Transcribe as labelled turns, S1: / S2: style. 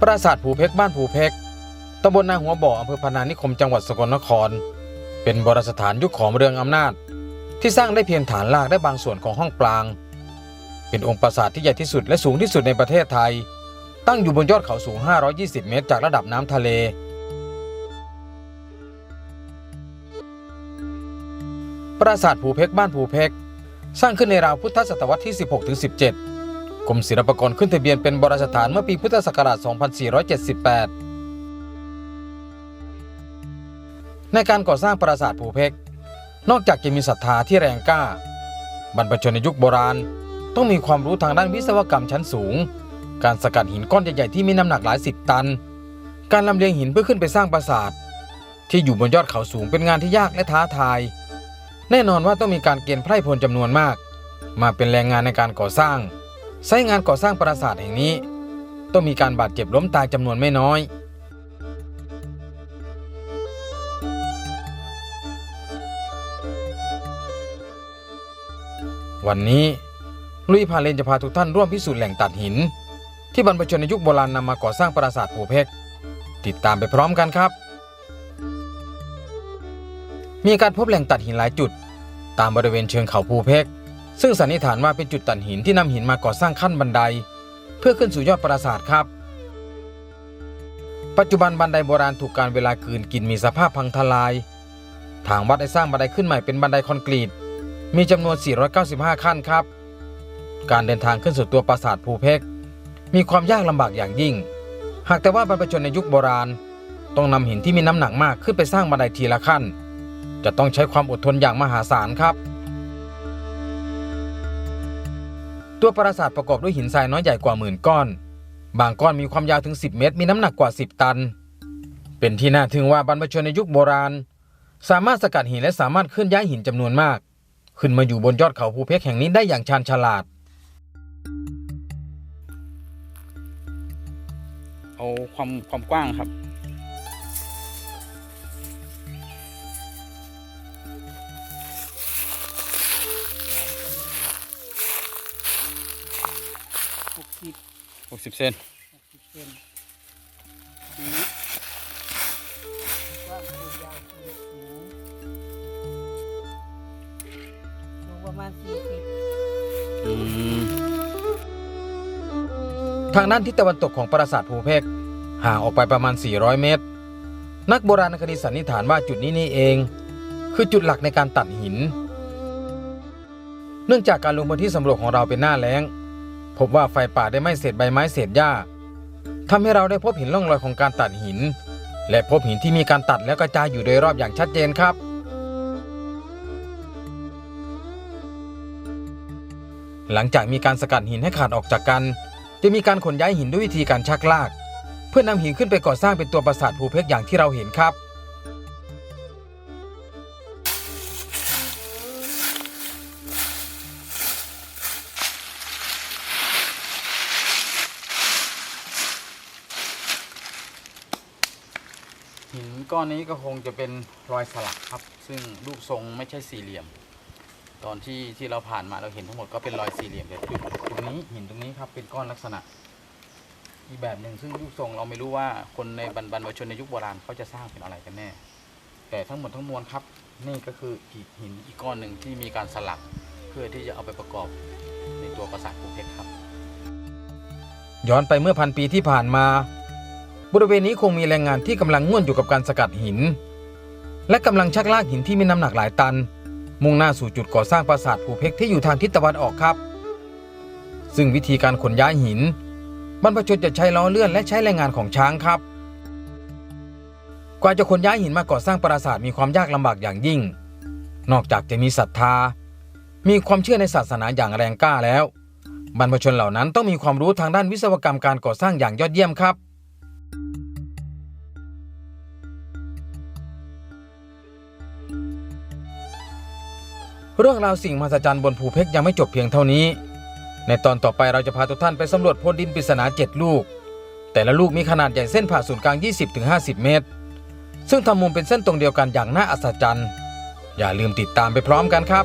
S1: ปราสาทผูเพกบ้านผูเพกตำบลนาหัวบ่ออำเภอพนานิคมจังหวัดสกลนคร เป็นโบราณสถานยุคของเรืองอำนาจ ที่สร้างได้เพียงฐานรากและบางส่วนของห้องปราง เป็นองค์ปราสาทที่ใหญ่ที่สุดและสูงที่สุดในประเทศไทย ตั้งอยู่บนยอดเขาสูง 520 เมตร จากระดับน้ำทะเล ปราสาทผูเพกบ้านผูเพกสร้างขึ้นในราวพุทธศตวรรษที่ 16-17 กรมศิลปากรขึ้นทะเบียนเป็นโบราณสถานเมื่อปีพุทธศักราช 2478 ในการก่อสร้างปราสาทผูเพกนอกจากจะมีศรัทธาที่แรงกล้า บรรพชนในยุคโบราณ ต้องมีความรู้ทางด้านวิศวกรรมชั้นสูง การสกัดหินก้อนใหญ่ๆที่มีน้ำหนักหลายสิบตัน การลำเลียงหินเพื่อขึ้นไปสร้างปราสาท ที่อยู่บนยอดเขาสูงเป็นงานที่ยากและท้าทาย แน่นอนว่าต้องมีการเกณฑ์ไพร่พลจำนวนมาก มาเป็นแรงงานในการก่อสร้าง ไซงานก่อสร้างปราสาทแห่งนี้ ต้องมีการบาดเจ็บล้มตายจำนวนไม่น้อย วันนี้ลุยพาเลนจะพาทุกท่านร่วมพิสูจน์แหล่งตัดหิน ที่บรรพชนในยุคโบราณนำมาก่อสร้างปราสาทผูเพกติดตามไปพร้อมกันครับ มีการพบแหล่งตัดหินหลายจุด ตามบริเวณเชิงเขาภูเพก ซึ่งสันนิษฐานว่าเป็นจุดตัดหินที่นำหินมาก่อสร้างขั้นบันได เพื่อขึ้นสู่ยอดปราสาทครับ ปัจจุบันบันไดโบราณถูกการเวลากลืนกินมีสภาพพังทลาย ทางวัดได้สร้างบันไดขึ้นใหม่เป็นบันไดคอนกรีต มีจำนวน 495 ขั้นครับ การเดินทางขึ้นสู่ตัวปราสาทภูเพกมีความยากลำบากอย่างยิ่ง หากแต่ว่าบรรพชนในยุคโบราณ ต้องนำหินที่มีน้ำหนักมากขึ้นไปสร้างบันไดทีละขั้น จะต้องใช้ความอดทนอย่างมหาศาลครับ ตัวปราสาทประกอบด้วยหินทรายน้อยใหญ่กว่าหมื่นก้อน บางก้อนมีความยาวถึง 10 เมตร มีน้ำหนักกว่า 10 ตัน เป็นที่น่าทึ่งว่าบรรพชนในยุคโบราณ สามารถสกัดหินและสามารถเคลื่อนย้ายหินจำนวนมาก ขึ้นมาอยู่บนยอดเขาภูเพกแห่งนี้ได้อย่างชาญฉลาด
S2: เอาความความกว้างครับ 60เซน
S3: หกสิบเซนนี้กว้างคูณยาวคูณสูงสูงประมาณสี่สิบ
S2: อืม
S1: ทางด้านทิศตะวันตกของปราสาทภูเพกห่างออกไปประมาณ 400 เมตร นักโบราณคดีสันนิษฐานว่าจุดนี้นี่เอง คือจุดหลักในการตัดหิน เนื่องจากการลงพื้นที่สำรวจของเราเป็นหน้าแล้ง พบว่าไฟป่าได้ไหม้เศษใบไม้เศษหญ้าทำให้เราได้พบเห็นร่องรอยของการตัดหิน และพบหินที่มีการตัดแล้วกระจายอยู่โดยรอบอย่างชัดเจนครับ หลังจากมีการสกัดหินให้ขาดออกจากกัน จะมีการขนย้ายหินด้วยวิธีการชักลาก เพื่อนำหินขึ้นไปก่อสร้างเป็นตัวปราสาทภูเพกอย่างที่เราเห็นครับ
S2: หินก้อนนี้ก็คงจะเป็นรอยสลักครับ ซึ่งรูปทรงไม่ใช่สี่เหลี่ยม ตอนที่ที่เราผ่านมาเราเห็นทั้งหมดก็เป็นรอยสี่เหลี่ยมแต่จุดตรงนี้หินตรงนี้ครับเป็นก้อนลักษณะ อีกแบบหนึ่งซึ่งรูปทรงเราไม่รู้ว่าคนในบรรพชนในยุคโบราณเขาจะสร้างเป็นอะไรกันแน่ แต่ทั้งหมดทั้งมวลครับ นี่ก็คืออีกหินอีกก้อนหนึ่งที่มีการสลักเพื่อที่จะเอาไปประกอบในตัวปราสาทภูเพชรครับ
S1: ย้อนไปเมื่อพันปีที่ผ่านมา บริเวณนี้คงมีแรงงานที่กำลังง่วนอยู่กับการสกัดหิน และกำลังชักลากหินที่มีน้ำหนักหลายตัน มุ่งหน้าสู่จุดก่อสร้างปราสาทภูเพกที่อยู่ทางทิศตะวันออกครับ ซึ่งวิธีการขนย้ายหินบรรพชนจะใช้ล้อเลื่อนและใช้แรงงานของช้างครับ กว่าจะขนย้ายหินมาก่อสร้างปราสาทมีความยากลำบากอย่างยิ่ง นอกจากจะมีศรัทธา มีความเชื่อในศาสนาอย่างแรงกล้าแล้ว บรรพชนเหล่านั้นต้องมีความรู้ทางด้านวิศวกรรมการก่อสร้างอย่างยอดเยี่ยมครับ เรื่องราวสิ่งมหัศจรรย์บนภูเพกยังไม่จบเพียงเท่านี้ ในตอนต่อไปเราจะพาทุกท่านไปสำรวจโพดินปริศนา 7 ลูก แต่ละลูกมีขนาดใหญ่เส้นผ่าศูนย์กลาง 20-50 เมตร ซึ่งทำมุมเป็นเส้นตรงเดียวกันอย่างน่าอัศจรรย์ อย่าลืมติดตามไปพร้อมกันครับ